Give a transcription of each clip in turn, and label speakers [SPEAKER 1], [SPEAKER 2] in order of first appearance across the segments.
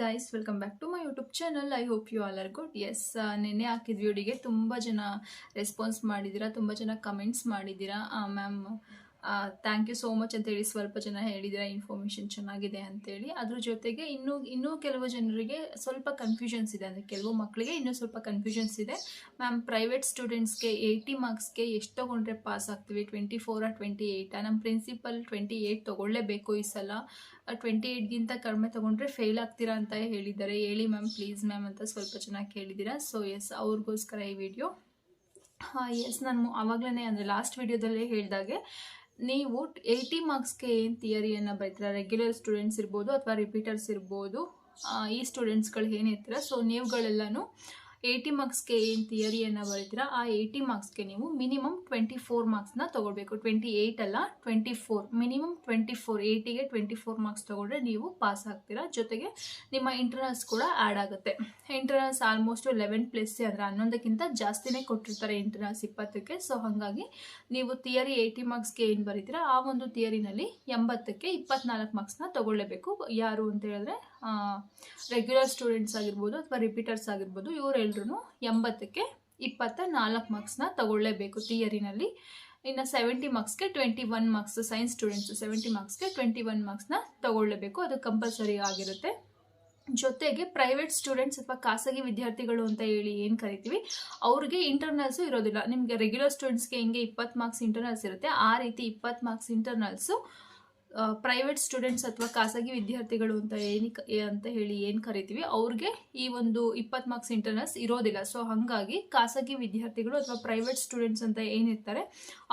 [SPEAKER 1] Guys welcome back to my YouTube channel I hope you all are good S ನಿನ್ನೆ ಹಾಕಿದ ವಿಡಿಯೋಗೆ ತುಂಬ ಜನ ರೆಸ್ಪಾನ್ಸ್ ಮಾಡಿದ್ದೀರಾ, ತುಂಬ ಜನ ಕಮೆಂಟ್ಸ್ ಮಾಡಿದ್ದೀರಾ. Ma'am thank you so much ಅಂತೇಳಿ ಸ್ವಲ್ಪ ಜನ ಹೇಳಿದಿರ ಇನ್ಫಾರ್ಮೇಷನ್ ಚೆನ್ನಾಗಿದೆ ಅಂತೇಳಿ. ಅದ್ರ ಜೊತೆಗೆ ಇನ್ನೂ ಇನ್ನೂ ಕೆಲವು ಜನರಿಗೆ ಸ್ವಲ್ಪ ಕನ್ಫ್ಯೂಷನ್ಸ್ ಇದೆ ಅಂದರೆ ಕೆಲವು ಮಕ್ಕಳಿಗೆ ಇನ್ನೂ ಸ್ವಲ್ಪ ಕನ್ಫ್ಯೂಷನ್ಸ್ ಇದೆ. ಮ್ಯಾಮ್ ಪ್ರೈವೇಟ್ ಸ್ಟೂಡೆಂಟ್ಸ್ಗೆ ಏಯ್ಟಿ ಮಾರ್ಕ್ಸ್ಗೆ ಎಷ್ಟು ತೊಗೊಂಡ್ರೆ ಪಾಸ್ ಆಗ್ತೀವಿ? ಟ್ವೆಂಟಿ ಫೋರಾ ಟ್ವೆಂಟಿ ಏಯ್ಟಾ ನಮ್ಮ ಪ್ರಿನ್ಸಿಪಲ್ ಟ್ವೆಂಟಿ ಏಯ್ಟ್ ತೊಗೊಳ್ಳೇಬೇಕು ಈ ಸಲ. ಟ್ವೆಂಟಿ ಏಯ್ಟ್ಗಿಂತ ಕಡಿಮೆ ತೊಗೊಂಡ್ರೆ ಫೇಲ್ ಆಗ್ತೀರಾ ಅಂತ ಹೇಳಿದ್ದಾರೆ. ಹೇಳಿ ಮ್ಯಾಮ್ ಪ್ಲೀಸ್ ಮ್ಯಾಮ್ ಅಂತ ಸ್ವಲ್ಪ ಚೆನ್ನಾಗಿ ಕೇಳಿದ್ದೀರಾ ಸೊ ಎಸ್ ಅವ್ರಿಗೋಸ್ಕರ ಈ ವಿಡಿಯೋ ಎಸ್ ನಾನು ಆವಾಗಲೇ ಅಂದರೆ ಲಾಸ್ಟ್ ವಿಡಿಯೋದಲ್ಲೇ ಹೇಳಿದಾಗೆ ನೀವು ಏಯ್ಟಿ ಮಾರ್ಕ್ಸ್ಗೆ ಏನು ಥಿಯರಿಯನ್ನು ಬರೀತೀರಾ ರೆಗ್ಯುಲರ್ ಸ್ಟೂಡೆಂಟ್ಸ್ ಇರ್ಬೋದು ಅಥವಾ ರಿಪೀಟರ್ಸ್ ಇರ್ಬೋದು ಈ ಸ್ಟೂಡೆಂಟ್ಸ್ಗಳು ಏನಿರ್ತೀರ ಸೊ ನೀವುಗಳೆಲ್ಲನೂ ಏಯ್ಟಿ ಮಾರ್ಕ್ಸ್ಗೆ ಏನು ಥಿಯರಿಯನ್ನು ಬರೀತೀರಾ, ಆ ಏಯ್ಟಿ ಮಾರ್ಕ್ಸ್ಗೆ ನೀವು ಮಿನಿಮಮ್ ಟ್ವೆಂಟಿ ಫೋರ್ ಮಾರ್ಕ್ಸ್ನ ತೊಗೊಳ್ಬೇಕು. ಟ್ವೆಂಟಿ ಏಯ್ಟ್ ಅಲ್ಲ twenty four minimum twenty four ಏಯ್ಟಿಗೆ twenty four marks ತೊಗೊಂಡ್ರೆ ನೀವು ಪಾಸ್ ಆಗ್ತೀರಾ. ಜೊತೆಗೆ ನಿಮ್ಮ ಇಂಟರ್ನಲ್ಸ್ ಕೂಡ ಆ್ಯಡ್ ಆಗುತ್ತೆ. ಇಂಟರ್ನಲ್ಸ್ ಆಲ್ಮೋಸ್ಟ್ ಲೆವೆನ್ ಪ್ಲಸ್ ಅಂದರೆ ಹನ್ನೊಂದಕ್ಕಿಂತ ಜಾಸ್ತಿನೇ ಕೊಟ್ಟಿರ್ತಾರೆ ಇಂಟರ್ನಲ್ಸ್ ಇಪ್ಪತ್ತಕ್ಕೆ. ಸೊ ಹಾಗಾಗಿ ನೀವು ಥಿಯರಿ ಏಯ್ಟಿ ಮಾರ್ಕ್ಸ್ಗೆ ಏನು ಬರೀತೀರಾ, ಆ ಒಂದು ಥಿಯರಿನಲ್ಲಿ ಎಂಬತ್ತಕ್ಕೆ ಇಪ್ಪತ್ನಾಲ್ಕು ಮಾರ್ಕ್ಸ್ನ ತೊಗೊಳ್ಳೇಬೇಕು ಯಾರು ಅಂತ ಹೇಳಿದ್ರೆ ರೆಗ್ಯುಲರ್ ಸ್ಟೂಡೆಂಟ್ಸ್ ಆಗಿರ್ಬೋದು ಅಥವಾ ರಿಪೀಟರ್ಸ್ ಆಗಿರ್ಬೋದು ಇವರೆಲ್ಲರೂ ಎಂಬತ್ತಕ್ಕೆ ಇಪ್ಪತ್ತ ನಾಲ್ಕು ಮಾರ್ಕ್ಸ್ನ ತಗೊಳ್ಳೇಬೇಕು ಥಿಯರಿನಲ್ಲಿ ಇನ್ನು seventy ಮಾರ್ಕ್ಸ್ಗೆ twenty one marks science students seventy ಮಾರ್ಕ್ಸ್ಗೆ twenty one ಮಾರ್ಕ್ಸ್ನ ತಗೊಳ್ಳೇಬೇಕು. ಅದು ಕಂಪಲ್ಸರಿ ಆಗಿರುತ್ತೆ. ಜೊತೆಗೆ ಪ್ರೈವೇಟ್ ಸ್ಟೂಡೆಂಟ್ಸ್ ಅಥವಾ ಖಾಸಗಿ ವಿದ್ಯಾರ್ಥಿಗಳು ಅಂತ ಹೇಳಿ ಏನು ಕರಿತೀವಿ, ಅವ್ರಿಗೆ ಇಂಟರ್ನಲ್ಸು ಇರೋದಿಲ್ಲ. ನಿಮಗೆ ರೆಗ್ಯುಲರ್ ಸ್ಟೂಡೆಂಟ್ಸ್ಗೆ ಹೆಂಗೆ ಇಪ್ಪತ್ತು ಮಾರ್ಕ್ಸ್ ಇಂಟರ್ನಲ್ಸ್ ಇರುತ್ತೆ. ಆ ರೀತಿ ಇಪ್ಪತ್ತು ಮಾರ್ಕ್ಸ್ ಇಂಟರ್ನಲ್ಸು ಪ್ರೈವೇಟ್ ಸ್ಟೂಡೆಂಟ್ಸ್ ಅಥವಾ ಖಾಸಗಿ ವಿದ್ಯಾರ್ಥಿಗಳು ಅಂತ ಏನಕ್ಕೆ ಅಂತ ಹೇಳಿ ಏನು ಕರಿತೀವಿ, ಅವ್ರಿಗೆ ಈ ಒಂದು ಇಪ್ಪತ್ತು ಮಾರ್ಕ್ಸ್ ಇಂಟರ್ನಲ್ಸ್ ಇರೋದಿಲ್ಲ. ಸೊ ಹಾಗಾಗಿ ಖಾಸಗಿ ವಿದ್ಯಾರ್ಥಿಗಳು ಅಥವಾ ಪ್ರೈವೇಟ್ ಸ್ಟೂಡೆಂಟ್ಸ್ ಅಂತ ಏನಿರ್ತಾರೆ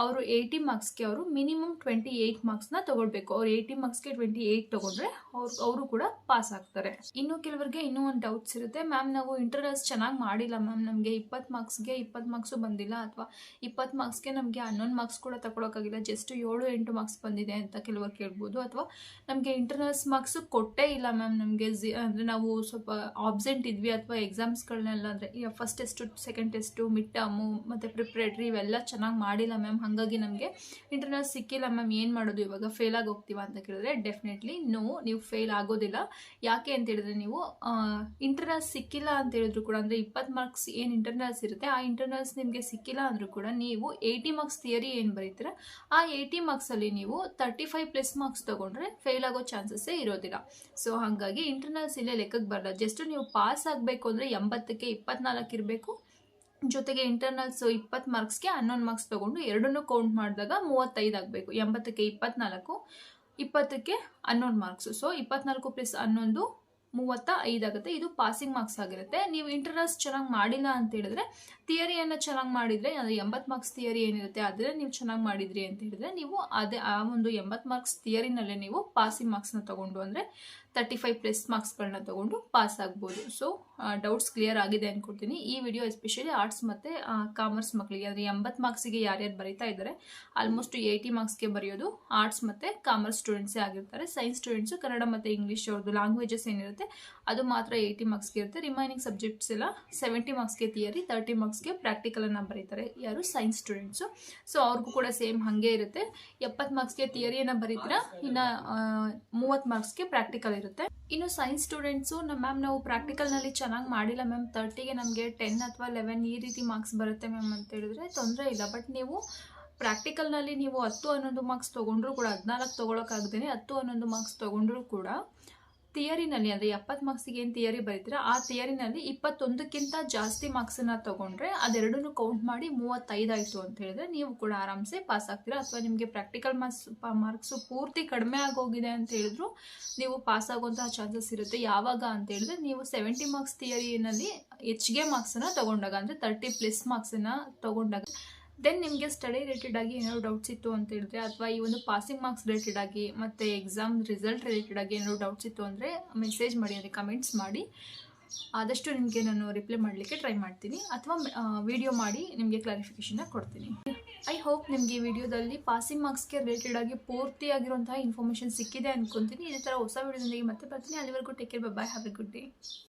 [SPEAKER 1] ಅವರು ಏಯ್ಟಿ ಮಾರ್ಕ್ಸ್ಗೆ ಅವರು ಮಿನಿಮಮ್ ಟ್ವೆಂಟಿ ಏಯ್ಟ್ ಮಾರ್ಕ್ಸ್ನ ತೊಗೊಳ್ಬೇಕು. ಅವ್ರು ಏಯ್ಟಿ ಮಾರ್ಕ್ಸ್ಗೆ ಟ್ವೆಂಟಿ ಏಯ್ಟ್ ತೊಗೊಂಡ್ರೆ ಅವ್ರು, ಅವರು ಕೂಡ ಪಾಸ್ ಆಗ್ತಾರೆ. ಇನ್ನು ಕೆಲವರಿಗೆ ಇನ್ನೂ ಒಂದು ಡೌಟ್ಸ್ ಇರುತ್ತೆ. ಮ್ಯಾಮ್ ನಾವು ಇಂಟರ್ನಲ್ಸ್ ಚೆನ್ನಾಗಿ ಮಾಡಿಲ್ಲ ಮ್ಯಾಮ್ ನಮಗೆ ಇಪ್ಪತ್ತು ಮಾರ್ಕ್ಸ್ಗೆ ಇಪ್ಪತ್ತು ಮಾರ್ಕ್ಸು ಬಂದಿಲ್ಲ ಅಥವಾ ಇಪ್ಪತ್ತು ಮಾರ್ಕ್ಸ್ಗೆ ನಮಗೆ ಹನ್ನೊಂದು ಮಾರ್ಕ್ಸ್ ಕೂಡ ತಗೊಳಕ್ಕಾಗಿಲ್ಲ. ಜಸ್ಟ್ ಏಳು ಎಂಟು ಮಾರ್ಕ್ಸ್ ಬಂದಿದೆ ಅಂತ ಕೆಲವರು ಕೇಳ್ಬೋದು ಅಥವಾ ನಮಗೆ ಇಂಟರ್ನಲ್ಸ್ ಮಾರ್ಕ್ಸ್ ಕೊಟ್ಟೇ ಇಲ್ಲ ಮ್ಯಾಮ್ ನಮಗೆ ಜಿ ಅಂದರೆ ನಾವು ಸ್ವಲ್ಪ ಆಬ್ಸೆಂಟ್ ಇದ್ವಿ ಅಥವಾ ಎಕ್ಸಾಮ್ಸ್ಗಳನ್ನೆಲ್ಲ ಅಂದರೆ, ಈಗ first test second test mid term ಮತ್ತು ಪ್ರಿಪ್ರೇಟ್ರಿ ಇವೆಲ್ಲ ಚೆನ್ನಾಗಿ ಮಾಡಿಲ್ಲ ಮ್ಯಾಮ್ ಹಾಗಾಗಿ ನಮಗೆ ಇಂಟರ್ನಲ್ಸ್ ಸಿಕ್ಕಿಲ್ಲ ಮ್ಯಾಮ್ ಏನು ಮಾಡೋದು? ಇವಾಗ ಫೇಲ್ ಆಗಿ ಹೋಗ್ತೀವ ಅಂತ ಕೇಳಿದ್ರೆ ಡೆಫಿನೆಟ್ಲಿ ನೋ ನೀವು ಫೇಲ್ ಆಗೋದಿಲ್ಲ. ಯಾಕೆ ಅಂತ ಹೇಳಿದ್ರೆ ನೀವು ಇಂಟರ್ನಲ್ಸ್ ಸಿಕ್ಕಿಲ್ಲ ಅಂತ ಹೇಳಿದ್ರು ಕೂಡ ಅಂದರೆ ಇಪ್ಪತ್ತು ಮಾರ್ಕ್ಸ್ ಏನು ಇಂಟರ್ನಲ್ಸ್ ಇರುತ್ತೆ, ಆ ಇಂಟರ್ನಲ್ಸ್ ನಿಮಗೆ ಸಿಕ್ಕಿಲ್ಲ ಅಂದರೂ ಕೂಡ ನೀವು ಏಯ್ಟಿ ಮಾರ್ಕ್ಸ್ ಥಿಯರಿ ಏನು ಬರೀತೀರ, ಆ ಏಯ್ಟಿ ಮಾರ್ಕ್ಸಲ್ಲಿ ನೀವು ತರ್ಟಿ ಫೈವ್ ಪ್ಲಸ್ ಮಾರ್ಕ್ಸ್ ತೊಗೊಂಡ್ರೆ ಫೇಲ್ ಆಗೋ ಚಾನ್ಸಸ್ಸೇ ಇರೋದಿಲ್ಲ. ಸೊ ಹಾಗಾಗಿ ಇಂಟರ್ನಲ್ಸ್ ಇಲ್ಲೇ ಲೆಕ್ಕಕ್ಕೆ ಬರಲ್ಲ. ಜಸ್ಟ್ ನೀವು ಪಾಸ್ ಆಗಬೇಕು ಅಂದರೆ ಎಂಬತ್ತಕ್ಕೆ ಇಪ್ಪತ್ನಾಲ್ಕು ಇರಬೇಕು. ಜೊತೆಗೆ ಇಂಟರ್ನಲ್ಸ್ ಇಪ್ಪತ್ತು ಮಾರ್ಕ್ಸ್ಗೆ ಹನ್ನೊಂದು ಮಾರ್ಕ್ಸ್ ತೊಗೊಂಡು ಎರಡನ್ನೂ ಕೌಂಟ್ ಮಾಡಿದಾಗ ಮೂವತ್ತೈದು ಆಗಬೇಕು. ಎಂಬತ್ತಕ್ಕೆ ಇಪ್ಪತ್ನಾಲ್ಕು, ಇಪ್ಪತ್ತಕ್ಕೆ ಹನ್ನೊಂದು ಮಾರ್ಕ್ಸು ಸೊ ಇಪ್ಪತ್ನಾಲ್ಕು ಪ್ಲಸ್ ಹನ್ನೊಂದು ಮೂವತ್ತ ಐದಾಗುತ್ತೆ ಇದು ಪಾಸಿಂಗ್ ಮಾರ್ಕ್ಸ್ ಆಗಿರುತ್ತೆ. ನೀವು ಇಂಟರ್ನಲ್ಸ್ ಚೆನ್ನಾಗಿ ಮಾಡಿಲ್ಲ ಅಂತ ಹೇಳಿದ್ರೆ ಥಿಯರಿಯನ್ನು ಚೆನ್ನಾಗಿ ಮಾಡಿದರೆ, ಅಂದರೆ ಎಂಬತ್ತು ಮಾರ್ಕ್ಸ್ ಥಿಯರಿ ಏನಿರುತ್ತೆ ಅದನ್ನೇ ನೀವು ಚೆನ್ನಾಗಿ ಮಾಡಿದ್ರಿ ಅಂತ ಹೇಳಿದ್ರೆ, ನೀವು ಅದೇ, ಆ ಒಂದು ಎಂಬತ್ತು ಮಾರ್ಕ್ಸ್ ಥಿಯರಿನಲ್ಲೇ ನೀವು ಪಾಸಿಂಗ್ ಮಾರ್ಕ್ಸ್ನ ತೊಗೊಂಡು, ಅಂದರೆ ತರ್ಟಿ ಫೈವ್ ಪ್ಲಸ್ ಮಾರ್ಕ್ಸ್ಗಳನ್ನ ತೊಗೊಂಡು ಪಾಸ್ ಆಗ್ಬೋದು. ಸೊ ಡೌಟ್ಸ್ ಕ್ಲಿಯರ್ ಆಗಿದೆ ಅಂದ್ಕೊಡ್ತೀನಿ ಈ ವಿಡಿಯೋ ಎಸ್ಪೆಷಲಿ ಆರ್ಟ್ಸ್ ಮತ್ತು ಕಾಮರ್ಸ್ ಮಕ್ಕಳಿಗೆ ಅಂದರೆ ಎಂಬತ್ತು ಮಾರ್ಕ್ಸಿಗೆ ಯಾರ್ಯಾರು ಬರೀತಾ ಇದ್ದಾರೆ, ಆಲ್ಮೋಸ್ಟ್ ಏಯ್ಟಿ ಮಾರ್ಕ್ಸ್ಗೆ ಬರೆಯೋದು ಆರ್ಟ್ಸ್ ಮತ್ತು ಕಾಮರ್ಸ್ ಸ್ಟೂಡೆಂಟ್ಸೇ ಆಗಿರ್ತಾರೆ. ಸೈನ್ಸ್ ಸ್ಟೂಡೆಂಟ್ಸು ಕನ್ನಡ ಮತ್ತು ಇಂಗ್ಲೀಷ್ ಅವ್ರದ್ದು ಲ್ಯಾಂಗ್ವೇಜಸ್ ಏನಿರುತ್ತೆ, ಅದು ಮಾತ್ರ ಏಯ್ಟಿ ಮಾರ್ಕ್ಸ್ಗೆ ಇರುತ್ತೆ. ರಿಮೈನಿಂಗ್ ಸಬ್ಜೆಕ್ಟ್ಸ್ ಎಲ್ಲ ಸೆವೆಂಟಿ ಮಾರ್ಕ್ಸ್ಗೆ ಥಿಯರಿ ತರ್ಟಿ ಮಾರ್ಕ್ಸ್ಗೆ ಪ್ರಾಕ್ಟಿಕಲನ್ನು ಬರೀತಾರೆ. ಯಾರು ಸೈನ್ಸ್ ಸ್ಟೂಡೆಂಟ್ಸು ಸೊ ಅವ್ರಿಗೂ ಕೂಡ ಸೇಮ್ ಹಾಗೆ ಇರುತ್ತೆ. ಎಪ್ಪತ್ತು ಮಾರ್ಕ್ಸ್ಗೆ ಥಿಯರಿಯನ್ನು ಬರೀತೀರಾ? ಇನ್ನು ಮೂವತ್ತು ಮಾರ್ಕ್ಸ್ಗೆ ಪ್ರಾಕ್ಟಿಕಲ್ ಇರುತ್ತೆ. ಇನ್ನು ಸೈನ್ಸ್ ಸ್ಟೂಡೆಂಟ್ಸು ನಮ್ಮ ಮ್ಯಾಮ್ ನಾವು ಪ್ರಾಕ್ಟಿಕಲ್ನಲ್ಲಿ ಚೆನ್ನಾಗಿ ಮಾಡಿಲ್ಲ ಮ್ಯಾಮ್ ತರ್ಟಿಗೆ ನಮಗೆ ಟೆನ್ ಅಥವಾ ಲೆವೆನ್ ಈ ರೀತಿ ಮಾರ್ಕ್ಸ್ ಬರುತ್ತೆ ಮ್ಯಾಮ್ ಅಂತ ಹೇಳಿದ್ರೆ ತೊಂದರೆ ಇಲ್ಲ. ಬಟ್ ನೀವು ಪ್ರಾಕ್ಟಿಕಲ್ನಲ್ಲಿ ನೀವು ಹತ್ತು ಹನ್ನೊಂದು ಮಾರ್ಕ್ಸ್ ತೊಗೊಂಡ್ರೂ ಕೂಡ, ಹದಿನಾಲ್ಕು ತೊಗೊಳಕ್ಕಾಗ್ದೇ ಹತ್ತು ಹನ್ನೊಂದು ಮಾರ್ಕ್ಸ್ ತೊಗೊಂಡ್ರೂ ಕೂಡ ಥಿಯರಿನಲ್ಲಿ ಅಂದರೆ ಎಪ್ಪತ್ತು ಮಾರ್ಕ್ಸಿಗೆ ಏನು ಥಿಯರಿ ಬರೀತೀರ, ಆ ಥಿಯರಿನಲ್ಲಿ ಇಪ್ಪತ್ತೊಂದಕ್ಕಿಂತ ಜಾಸ್ತಿ ಮಾರ್ಕ್ಸನ್ನು ತೊಗೊಂಡ್ರೆ ಅದೆರಡನ್ನೂ ಕೌಂಟ್ ಮಾಡಿ ಮೂವತ್ತೈದಾಯಿತು ಅಂತ ಹೇಳಿದ್ರೆ ನೀವು ಕೂಡ ಆರಾಮ್ಸೆ ಪಾಸ್ ಆಗ್ತೀರಾ? ಅಥವಾ ನಿಮಗೆ ಪ್ರಾಕ್ಟಿಕಲ್ ಮಾರ್ಕ್ಸ್ ಮಾರ್ಕ್ಸು ಪೂರ್ತಿ ಕಡಿಮೆ ಆಗೋಗಿದೆ ಅಂತ ಹೇಳಿದ್ರು ನೀವು ಪಾಸ್ ಆಗುವಂತಹ ಚಾನ್ಸಸ್ ಇರುತ್ತೆ. ಯಾವಾಗ ಅಂತ ಹೇಳಿದ್ರೆ ನೀವು ಸೆವೆಂಟಿ ಮಾರ್ಕ್ಸ್ ಥಿಯರಿನಲ್ಲಿ ಹೆಚ್ಚಿಗೆ ಮಾರ್ಕ್ಸನ್ನು ತೊಗೊಂಡಾಗ, ಅಂದರೆ ತರ್ಟಿ ಪ್ಲಸ್ ಮಾರ್ಕ್ಸನ್ನು ತೊಗೊಂಡಾಗ. ದೆನ್ ನಿಮಗೆ ಸ್ಟಡಿ ರಿಲೇಟೆಡ್ ಆಗಿ ಏನಾದ್ರು ಡೌಟ್ಸ್ ಇತ್ತು ಅಂತ ಹೇಳಿದ್ರೆ, ಅಥವಾ ಈ ಒಂದು ಪಾಸಿಂಗ್ ಮಾರ್ಕ್ಸ್ ರಿಲೇಟೆಡ್ ಆಗಿ ಮತ್ತು ಎಕ್ಸಾಮ್ ರಿಸಲ್ಟ್ ರಿಲೇಟೆಡ್ ಆಗಿ ಏನಾದ್ರು ಡೌಟ್ಸ್ ಇತ್ತು ಅಂದರೆ ಮೆಸೇಜ್ ಮಾಡಿ ಅಂದರೆ ಕಮೆಂಟ್ಸ್ ಮಾಡಿ. ಆದಷ್ಟು ನಿಮಗೆ ನಾನು ರಿಪ್ಲೈ ಮಾಡಲಿಕ್ಕೆ ಟ್ರೈ ಮಾಡ್ತೀನಿ. ಅಥವಾ ವಿಡಿಯೋ ಮಾಡಿ ನಿಮಗೆ ಕ್ಲಾರಿಫಿಕೇಷನ್ನ ಕೊಡ್ತೀನಿ. ಐ ಹೋಪ್ ನಿಮಗೆ ಈ ವಿಡಿಯೋದಲ್ಲಿ ಪಾಸಿಂಗ್ ಮಾರ್ಕ್ಸ್ಗೆ ರಿಲೇಟೆಡ್ ಆಗಿ ಪೂರ್ತಿಯಾಗಿರುವಂತಹ ಇನ್ಫಾರ್ಮೇಷನ್ ಸಿಕ್ಕಿದೆ ಅನ್ಕೊತೀನಿ. ಇದೇ ಥರ ಹೊಸ ವಿಡಿಯೋದೊಂದಿಗೆ ಮತ್ತೆ ಬರ್ತೀನಿ. ಅಲ್ಲಿವರೆಗೂ take care bye have a good day